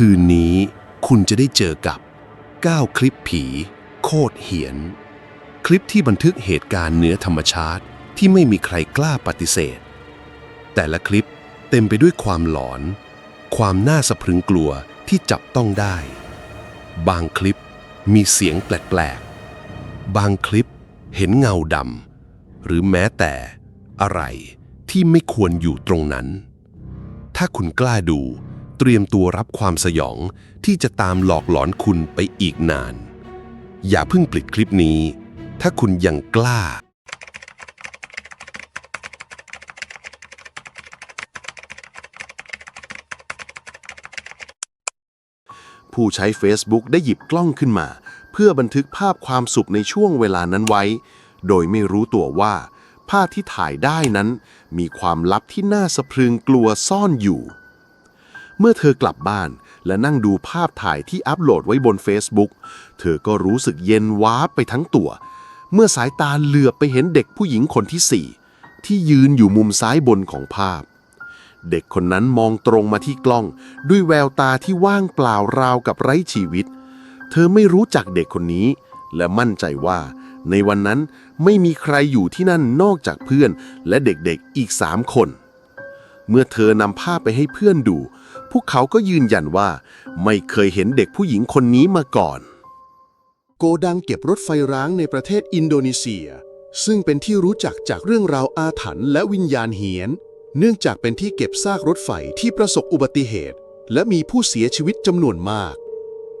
คืนนี้คุณจะได้เจอกับ 9 คลิปผี โคตรเหียน คลิปที่บันทึกเหตุการณ์เหนือธรรมชาติที่ไม่มีใครกล้าปฏิเสธ แต่ละคลิปเต็มไปด้วยความหลอน ความน่าสะพรึงกลัวที่จับต้องได้ บางคลิปมีเสียงแปลกๆ บางคลิปเห็นเงาดำหรือแม้แต่อะไรที่ไม่ควรอยู่ตรงนั้น ถ้าคุณกล้าดู ตรียมตัวรับความสยองที่จะตามหลอกหลอนคุณไปอีกนาน อย่าเพิ่งปลิดคลิปนี้ ถ้าคุณยังกล้า ผู้ใช้ Facebook ได้หยิบกล้องขึ้นมา เพื่อบันทึกภาพความสุขในช่วงเวลานั้นไว้ โดยไม่รู้ตัวว่าภาพที่ถ่ายได้นั้น มีความลับที่น่าสะพรึงกลัวซ่อนอยู่ เมื่อเธอกลับบ้านและนั่งดูภาพถ่ายที่อัปโหลดไว้บน Facebook เธอก็รู้สึกเย็นว้าไปทั้งตัว เมื่อสายตาเหลือบไปเห็นเด็กผู้หญิงคนที่สี่ที่ยืนอยู่มุมซ้ายบนของภาพ เด็กคนนั้นมองตรงมาที่กล้องด้วยแววตาที่ว่างเปล่าราวกับไร้ชีวิต เธอไม่รู้จักเด็กคนนี้ และมั่นใจว่า ในวันนั้นไม่มีใครอยู่ที่นั่นนอกจากเพื่อนและเด็กๆอีกสามคน เมื่อเธอนำภาพไปให้เพื่อนดู พวกเขาก็ยืนยันว่า ไม่เคยเห็นเด็กผู้หญิงคนนี้มาก่อน โกดังเก็บรถไฟร้างในประเทศอินโดนีเซีย ซึ่งเป็นที่รู้จักจากเรื่องราวอาถรรพ์และวิญญาณเหียน เนื่องจากเป็นที่เก็บซากรถไฟที่ประสบอุบัติเหตุ และมีผู้เสียชีวิตจำนวนมาก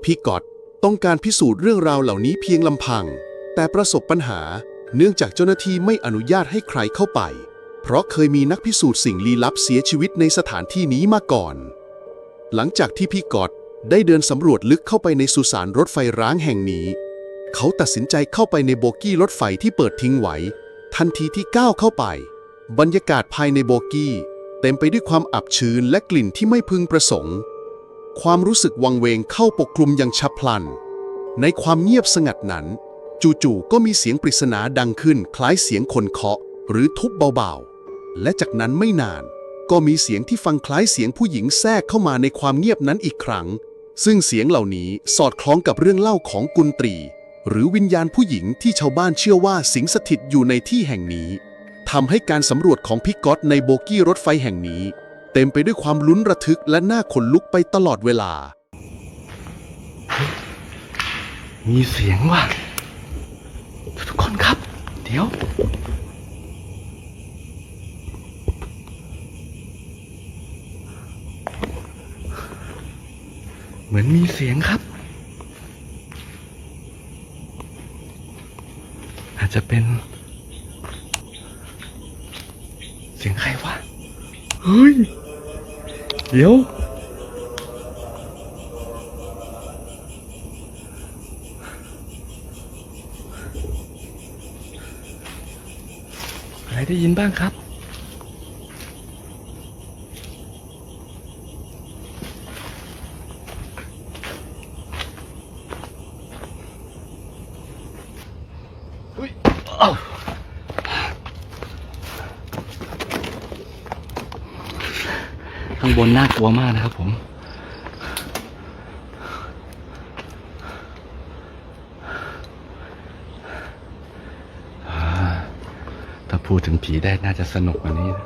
พี่กอดต้องการพิสูจน์เรื่องราวเหล่านี้เพียงลำพัง แต่ประสบปัญหาเนื่องจากเจ้าหน้าที่ไม่อนุญาตให้ใครเข้าไป เพราะเคยมีนักพิสูจน์สิ่งลี้ลับเสียชีวิตในสถานที่นี้มาก่อน หลังจากที่พี่กอดได้เดินสำรวจลึกเข้าไปในสุสานรถไฟร้างแห่งนี้ เขาตัดสินใจเข้าไปในโบกี้รถไฟที่เปิดทิ้งไว้ ทันทีที่ก้าวเข้าไป บรรยากาศภายในโบกี้ เต็มไปด้วยความอับชื้นและกลิ่นที่ไม่พึงประสงค์ ความรู้สึกวังเวงเข้าปกคลุมอย่างฉับพลัน ในความเงียบสงัดนั้น จู่ๆก็มีเสียงปริศนาดังขึ้นคล้ายเสียงคนเคาะ หรือทุบเบาๆ และจากนั้นไม่นาน ก็มีเสียงที่ฟังคล้ายเสียงผู้หญิงแทรกเข้ามาในความเงียบนั้นอีกครั้ง ซึ่งเสียงเหล่านี้สอดคล้องกับเรื่องเล่าของกุนตรี หรือวิญญาณผู้หญิงที่ชาวบ้านเชื่อว่าสิงสถิตอยู่ในที่แห่งนี้ทำให้การสำรวจของพิกอตในโบกี้รถไฟแห่งนี้ เต็มไปด้วยความลุ้นระทึกและน่าขนลุกไปตลอดเวลา มีเสียงว่ะทุกคนครับ เดี๋ยว เหมือนมีเสียงครับ อาจจะเป็น เสียงใครวะ เฮ้ย เดี๋ยวใครได้ยินบ้างครับ อุ๊ยอ้าวข้าง บนน่ากลัวมากนะครับผมถ้าพูดถึงผีได้น่าจะสนุกกว่านี้นะ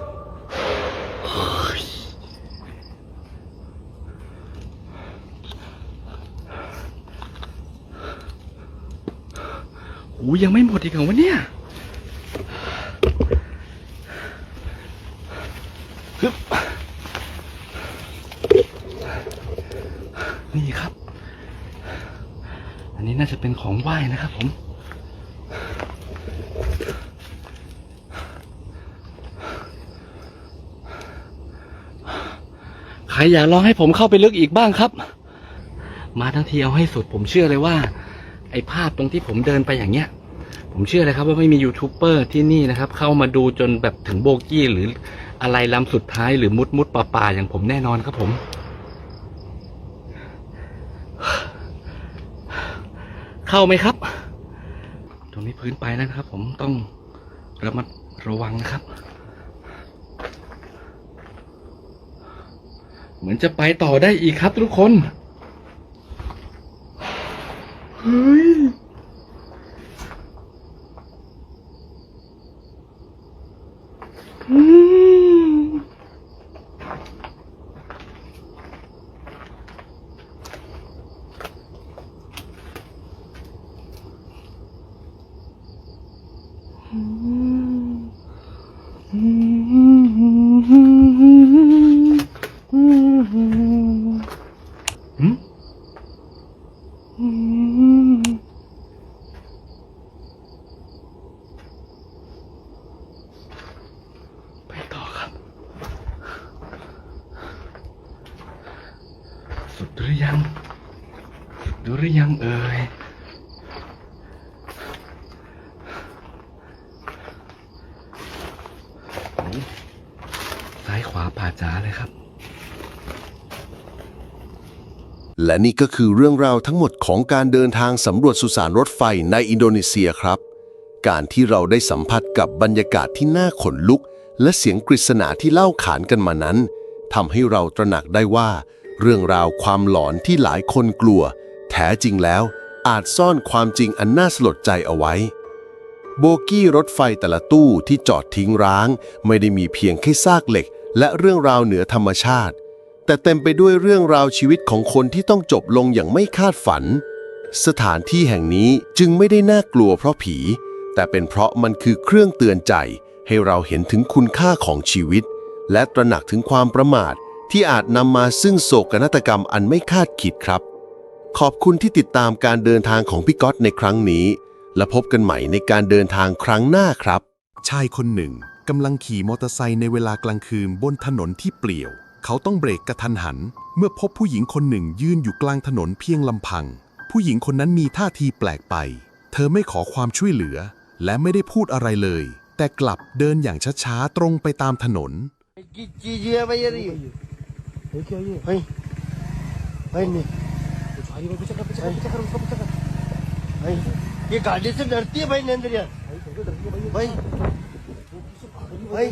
โอ้ยยังไม่หมดอีกเหรอวะเนี่ยฮึบนี่ครับ อันนี้น่าจะเป็ นของไหว้นะครับผม ใครอยากลองให้ผมเข้าไปลึกอีกบ้างครับ มาทั้งทีเอาให้สุดผมเชื่อเลยว่า ไอ้ภาพตรงที่ผมเดินไปอย่างเงี้ย ผมเชื่อเลยครับว่าไม่มียูทูบเบอร์ที่นี่นะครับ เข้ามาดูจนแบบถึงโบกี้หรืออะไรลำสุดท้ายหรือมุดมุดป่าป่าๆอย่างผมแน่นอนครับผม เข้าไหมครับ ตรงนี้พื้นไปนะครับ ผมต้องระมัดระวังนะครับ เหมือนจะไปต่อได้อีกครับทุกคน เฮ้ย สุดหรือยัง สุดหรือยังเอ่ยซ้ายขวาป่าจ้าเลยครับ และนี่ก็คือเรื่องราวทั้งหมดของการเดินทางสำรวจสุสานรถไฟในอินโดนีเซียครับ การที่เราได้สัมผัสกับบรรยากาศที่น่าขนลุก และเสียงกฤษณาที่เล่าขานกันมานั้นทำให้เราตระหนักได้ว่า เรื่องราวความหลอนที่หลายคนกลัว แท้จริงแล้วอาจซ่อนความจริงอันน่าสลดใจเอาไว้ โบกี้รถไฟแต่ละตู้ที่จอดทิ้งร้าง ไม่ได้มีเพียงแค่ซากเหล็ก และเรื่องราวเหนือธรรมชาติ แต่เต็มไปด้วยเรื่องราวชีวิตของคนที่ต้องจบลงอย่างไม่คาดฝัน สถานที่แห่งนี้จึงไม่ได้น่ากลัวเพราะผี แต่เป็นเพราะมันคือเครื่องเตือนใจ ให้เราเห็นถึงคุณค่าของชีวิต และตระหนักถึงความประมาท ที่อาจนำมาซึ่งโศกนาฏกรรมอันไม่คาดคิดครับ ขอบคุณที่ติดตามการเดินทางของพี่ก๊อตในครั้งนี้ และพบกันใหม่ในการเดินทางครั้งหน้าครับ ชายคนหนึ่งกำลังขี่มอเตอร์ไซค์ในเวลากลางคืนบนถนนที่เปลี่ยว เขาต้องเบรกกระทันหัน เมื่อพบผู้หญิงคนหนึ่งยืนอยู่กลางถนนเพียงลำพัง ผู้หญิงคนนั้นมีท่าทีแปลกไป เธอไม่ขอความช่วยเหลือ และไม่ได้พูดอะไรเลย แต่กลับเดินอย่างช้าๆตรงไปตามถนนจีเ gidiyor ama. है भाई ये रही भाई भाई नहीं भाई ये गाड़ी से डरती है भाई नरेंद्र यार भाई भाई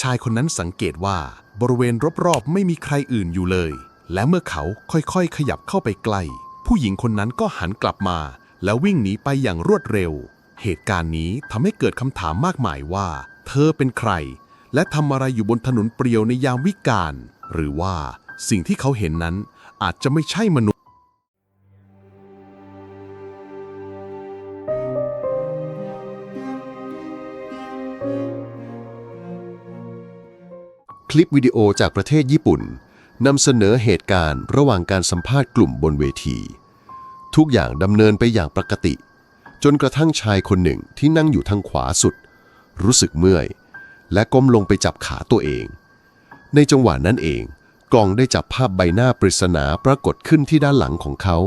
ชายคนนั้นสังเกตว่าบริเวณรอบๆไม่มีใครอื่นอยู่เลย และเมื่อเขาค่อยๆ ขยับเข้าไปใกล้ ผู้หญิงคนนั้นก็หันกลับมา แล้ววิ่งหนีไปอย่างรวดเร็ว เหตุการณ์นี้ทำให้เกิดคำถามมากมายว่า เธอเป็นใคร และทำอะไรอยู่บนถนนเปลี่ยวในยามวิกาล หรือว่าสิ่งที่เขาเห็นนั้นอาจจะไม่ใช่มนุษย์ คลิปวิดีโอจากประเทศญี่ปุ่นนำเสนอเหตุการณ์ระหว่างการสัมภาษณ์กลุ่มบนเวที ทุกอย่างดำเนินไปอย่างปกติ จนกระทั่งชายคนหนึ่งที่นั่งอยู่ทางขวาสุด รู้สึกเมื่อย และก้มลงไปจับขาตัวเอง ในจังหวะนั้นเอง กล้องได้จับภาพใบหน้าปริศนาปรากฏขึ้นที่ด้านหลังของเขา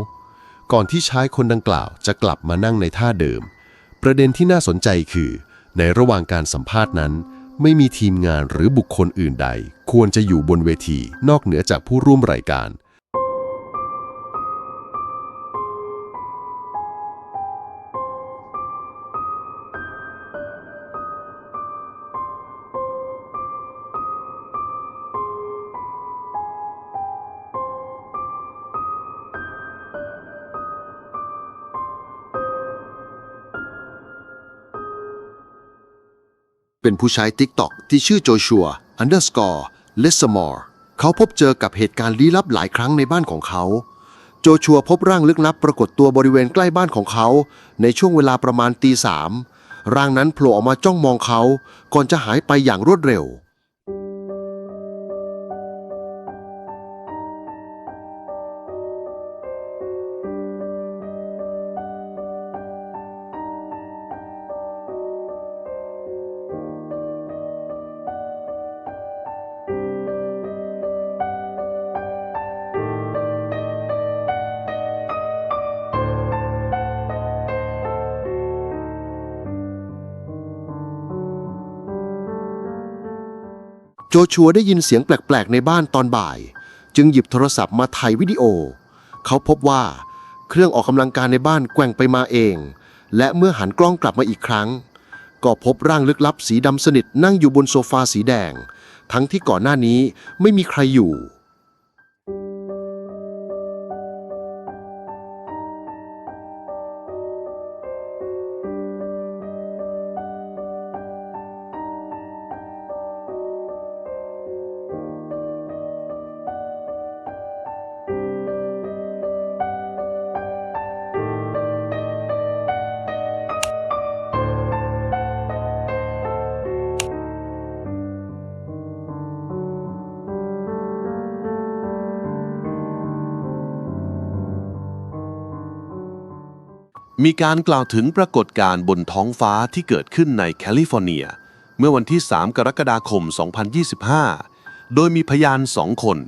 ก่อนที่ชายคนดังกล่าวจะกลับมานั่งในท่าเดิม ประเด็นที่น่าสนใจคือ ในระหว่างการสัมภาษณ์นั้น ไม่มีทีมงานหรือบุคคลอื่นใด ควรจะอยู่บนเวทีนอกเหนือจากผู้ร่วมรายการ เป็นผู้ใช้ TikTok ที่ชื่อโจชัว underscore l e s s m o r e เขาพบเจอกับเหตุการณ์ลี้ลับหลายครั้งในบ้านของเขา โจชัวพบร่างลึกลับปรากฏตัวบริเวณใกล้บ้านของเขา ในช่วงเวลาประมาณตีสามร่างนั้นโผล่ออกมาจ้องมองเขา ก่อนจะหายไปอย่างรวดเร็ว ชัวได้ยินเสียงแปลกๆ ในบ้านตอนบ่าย จึงหยิบโทรศัพท์มาถ่ายวิดีโอ เขาพบว่าเครื่องออกกำลังกายในบ้านแกว่งไปมาเอง และเมื่อหันกล้องกลับมาอีกครั้ง ก็พบร่างลึกลับสีดำสนิทนั่งอยู่บนโซฟาสีแดง ทั้งที่ก่อนหน้านี้ไม่มีใครอยู่ มีการกล่าวถึงปรากฏการณ์บนท้องฟ้าที่เกิดขึ้นในแคลิฟอร์เนีย เมื่อวันที่ 3 กรกฎาคม 2025 โดยมีพยานสองคน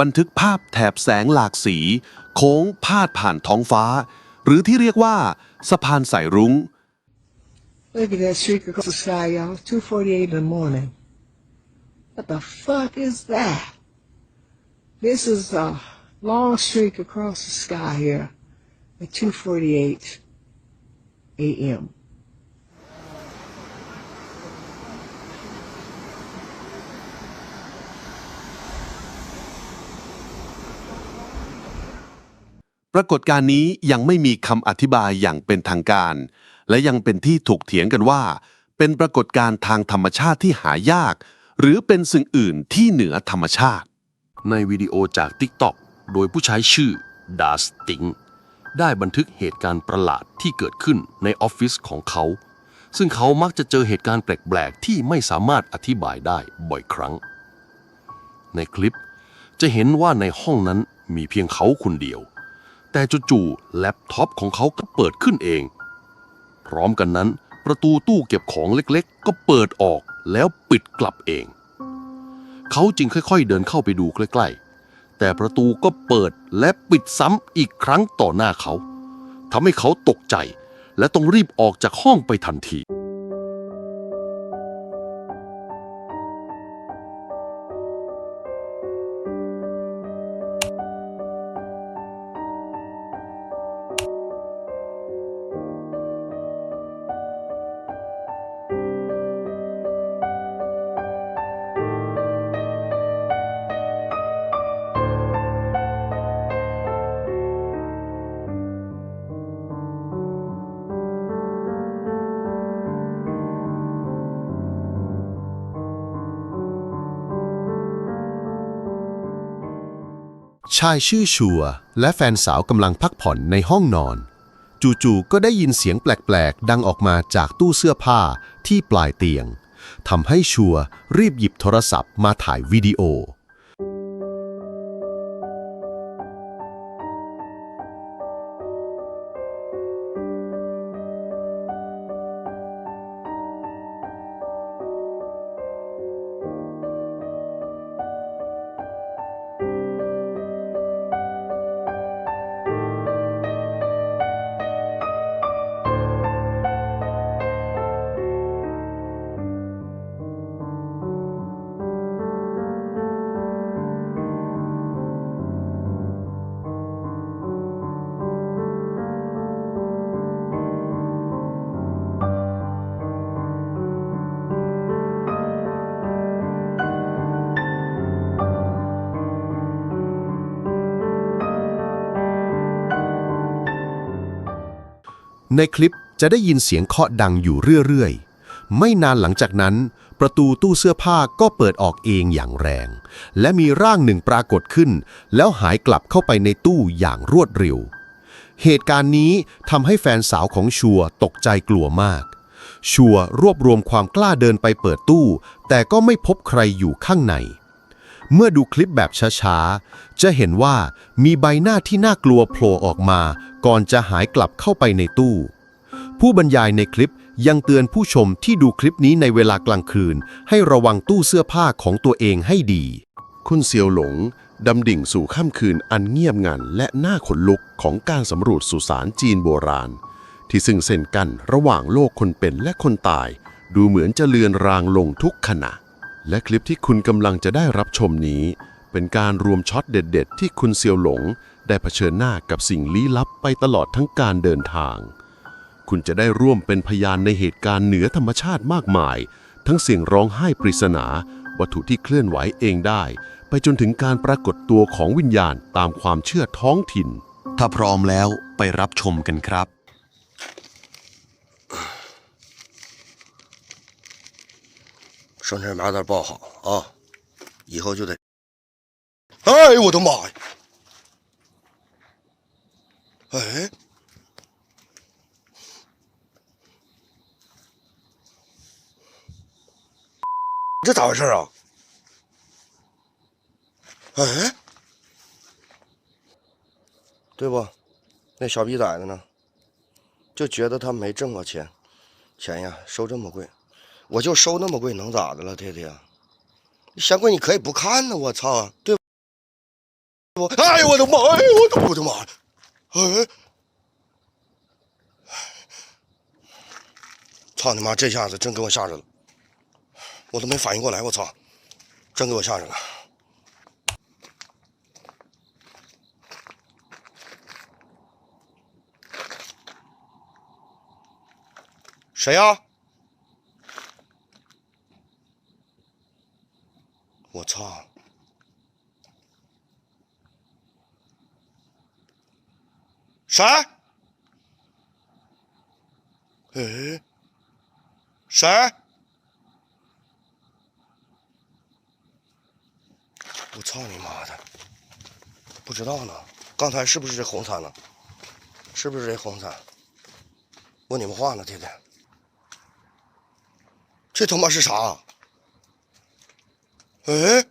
บันทึกภาพแถบแสงหลากสี โค้งพาดผ่านท้องฟ้า หรือที่เรียกว่าสะพานสายรุง้ง Look at that streak across the sky, y'all. 2.48 in the morning. What the fuck is that? This is a long streak across the sky here at 2.48 a.m. ปรากฏการณ์นี้ยังไม่มีคำอธิบายอย่างเป็นทางการ และยังเป็นที่ถกเถียงกันว่า เป็นปรากฏการณ์ทางธรรมชาติที่หายาก หรือเป็นสิ่งอื่นที่เหนือธรรมชาติ ในวิดีโอจาก TikTok โดยผู้ใช้ชื่อ d a s t i n g ได้บันทึกเหตุการณ์ประหลาดที่เกิดขึ้นในออฟฟิศของเขา ซึ่งเขามักจะเจอเหตุการณ์แปลกๆ ที่ไม่สามารถอธิบายได้บ่อยครั้ง ในคลิปจะเห็นว่าในห้องนั้นมีเพียงเขาคนเดียว แต่จู่ๆแล็ปท็อปของเขาก็เปิดขึ้นเอง พร้อมกันนั้น ประตูตู้เก็บของเล็กๆ ก็เปิดออกแล้วปิดกลับเอง เขาจึงค่อยๆเดินเข้าไปดูใกล้ๆ แต่ประตูก็เปิดและปิดซ้ำอีกครั้งต่อหน้าเขาทำให้เขาตกใจ และต้องรีบออกจากห้องไปทันที ชายชื่อชัวและแฟนสาวกำลังพักผ่อนในห้องนอน จู่ๆก็ได้ยินเสียงแปลกๆ ดังออกมาจากตู้เสื้อผ้าที่ปลายเตียงทำให้ชัวรีบหยิบโทรศัพท์มาถ่ายวิดีโอ ในคลิปจะได้ยินเสียงเคาะดังอยู่เรื่อยๆ ไม่นานหลังจากนั้น ประตูตู้เสื้อผ้าก็เปิดออกเองอย่างแรง และมีร่างหนึ่งปรากฏขึ้น แล้วหายกลับเข้าไปในตู้อย่างรวดเร็ว เหตุการณ์นี้ทำให้แฟนสาวของชัวตกใจกลัวมาก ชัวรวบรวมความกล้าเดินไปเปิดตู้ แต่ก็ไม่พบใครอยู่ข้างใน เมื่อดูคลิปแบบช้าๆ จะเห็นว่ามีใบหน้าที่น่ากลัวโผล่ออกมา ก่อนจะหายกลับเข้าไปในตู้ ผู้บรรยายในคลิปยังเตือนผู้ชมที่ดูคลิปนี้ในเวลากลางคืน ให้ระวังตู้เสื้อผ้าของตัวเองให้ดี คุณเซียวหลงดำดิ่งสู่ค่ำคืนอันเงียบงันและน่าขนลุกของการสำรวจสุสานจีนโบราณ ที่ซึ่งเส้นกันระหว่างโลกคนเป็นและคนตาย ดูเหมือนจะเลือนรางลงทุกขณะ และคลิปที่คุณกำลังจะได้รับชมนี้ เป็นการรวมช็อตเด็ด ๆ ที่คุณเซียวหลง ได้เผชิญหน้ากับสิ่งลี้ลับไปตลอดทั้งการเดินทาง คุณจะได้ร่วมเป็นพยานในเหตุการณ์เหนือธรรมชาติมากมาย ทั้งเสียงร้องไห้ปริศนา วัตถุที่เคลื่อนไหวเองได้ ไปจนถึงการปรากฏตัวของวิญญาณตามความเชื่อท้องถิ่น ถ้าพร้อมแล้วไปรับชมกันครับ 上这儿码点报好啊，以后就得。哎呦我的妈呀！哎，这咋回事啊？哎，对不？那小逼崽子呢？就觉得他没挣过钱，钱呀收这么贵，我就收那么贵能咋的了，铁铁？嫌贵你可以不看呢，我操，对不？哎呦我的妈！哎呦我的我的妈！哎，操你妈！这下子真给我吓着了，我都没反应过来，我操，真给我吓着了。谁呀、我操！谁？哎，谁？我操你妈的！不知道呢，刚才是不是这红伞呢？是不是这红伞？问你们话呢，天天。这他妈是啥？哎，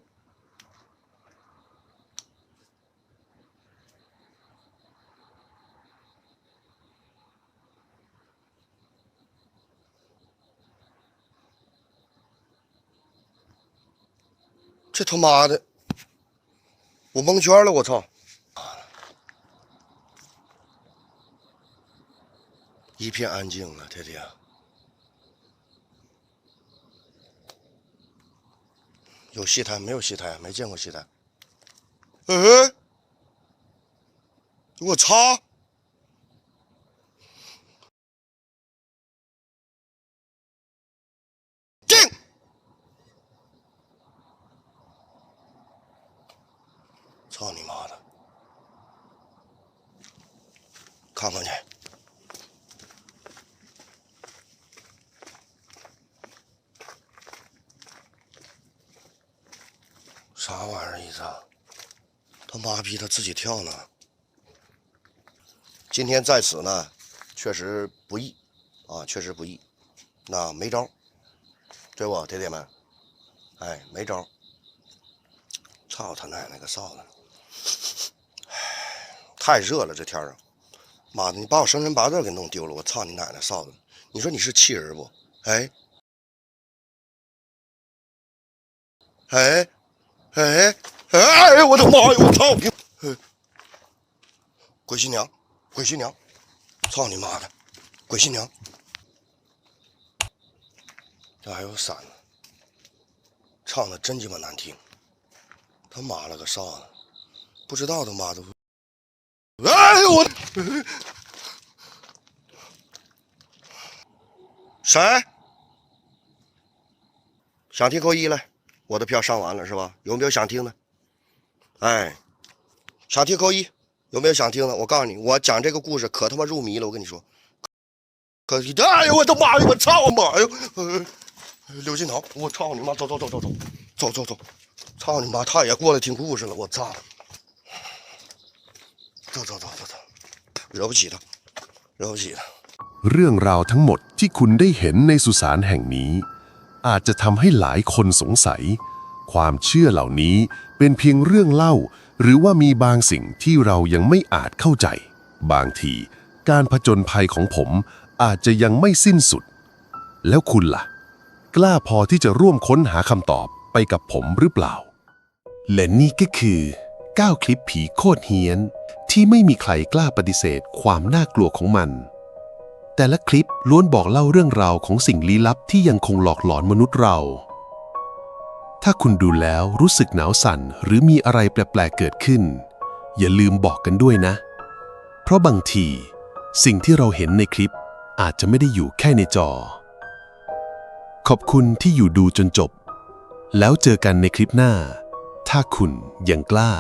这他妈的，我蒙圈了，我操！一片安静了，天天。有戏台没有戏台？没见过戏台。哎，我操！进！操你妈的！看看去。啥玩意儿意思啊？他妈逼他自己跳呢。今天在此呢，确实不易啊，确实不易。那没招，对不，铁铁们？哎，没招。操他奶奶个臊的！唉，太热了这天儿啊！妈的，你把我生辰八字给弄丢了！我操你奶奶臊子！你说你是气人不？哎，哎。哎哎哎我的妈呀！我操！鬼新娘，鬼新娘，操你妈的！鬼新娘，这还有伞呢，唱的真鸡巴难听！他妈了个臊的，不知道他妈的！哎呦我！谁？想听扣一来。我的票上完了是吧？有没有想听的？哎，想听扣一，有没有想听的？我告诉你，我讲这个故事可他妈入迷了，我跟你说。可哎呦我的妈呀！我操我妈呀！呃，刘金桃，我操你妈！走走走走走，走走走，操你妈！他也过来听故事了，我操！走走走走走，惹不起他，惹不起他。 เรื่องราวทั้งหมดที่คุณได้เห็นในสุสานแห่งนี้ อาจจะทำให้หลายคนสงสัย ความเชื่อเหล่านี้เป็นเพียงเรื่องเล่า หรือว่ามีบางสิ่งที่เรายังไม่อาจเข้าใจ บางที การผจญภัยของผมอาจจะยังไม่สิ้นสุด แล้วคุณล่ะ กล้าพอที่จะร่วมค้นหาคำตอบไปกับผมหรือเปล่า และนี่ก็คือ 9 คลิปผีโคตรเฮี้ยน ที่ไม่มีใครกล้าปฏิเสธความน่ากลัวของมัน แต่ละคลิปล้วนบอกเล่าเรื่องราวของสิ่งลี้ลับที่ยังคงหลอกหลอนมนุษย์เรา ถ้าคุณดูแล้วรู้สึกหนาวสั่นหรือมีอะไรแปลกๆเกิดขึ้น อย่าลืมบอกกันด้วยนะ เพราะบางที สิ่งที่เราเห็นในคลิปอาจจะไม่ได้อยู่แค่ในจอ ขอบคุณที่อยู่ดูจนจบ แล้วเจอกันในคลิปหน้า ถ้าคุณยังกล้า